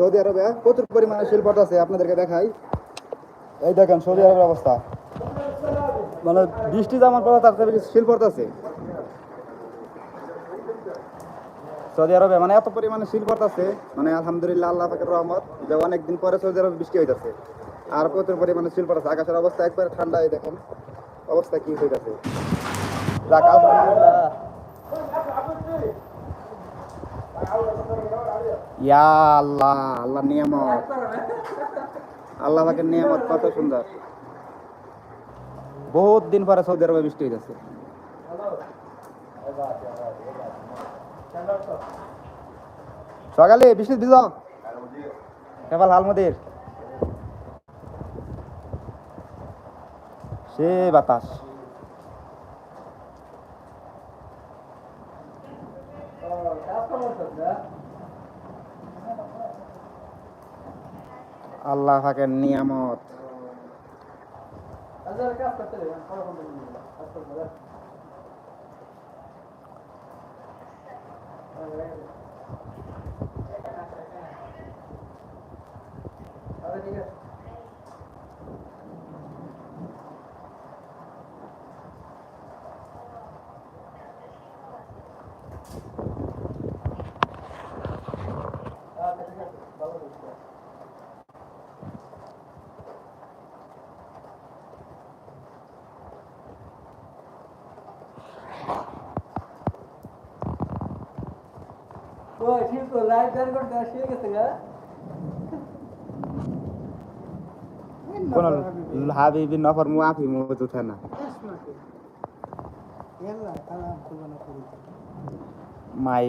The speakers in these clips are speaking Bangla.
সৌদি আরবে প্রচুর পরিমাণে শিল্পট আছে, আপনাদেরকে দেখাই। এই দেখেন সৌদি আরবের অবস্থা। মানে বৃষ্টি তার থেকে শিল্পট আছে। সৌদি আরবে মানে এত পরিমাণে শিল্পট আছে মানে আলহামদুলিল্লাহ আল্লাহ রহমত যে অনেকদিন পরে সৌদি আরবে বৃষ্টি হইতাছে। আর প্রচুর পরিমাণে শিল্পট আছে। আকাশের অবস্থা একবারে ঠান্ডা, এই দেখেন। অবস্থা কি হইতাছে? যাক ইয়া আল্লাহ আল্লাহ নিয়ামত। আল্লাহ পাকের নিয়ামত, কত সুন্দর। বহুত দিন পরে সৌদি আরবে বৃষ্টি হইতেছে। সকালে বৃষ্টি দিল কেবল হালমদির। সে বাতাস। আল্লাহ পাকের নিয়ামত। ওই ঠিক তো লাইট দান করতে আসিয়ে গেছে গা। কোন হাবিবি নফর মুআফি মুত উঠে না। এলা কালাম খুলনা করি মাই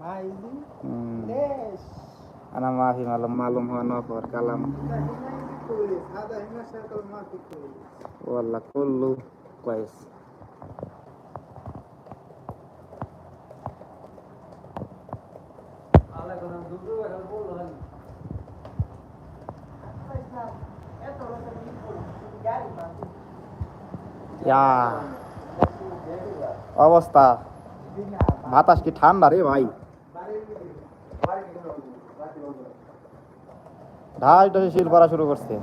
মাইজি Hmm. দেশ Ana maafi malam malum ho nofar kalam করি সাদা সাইকেল করি kullu kwais. অবস্থা বাতাস কি ঠান্ডা রে ভাই ঢাস ঢাসে শিল পড়া শুরু করছে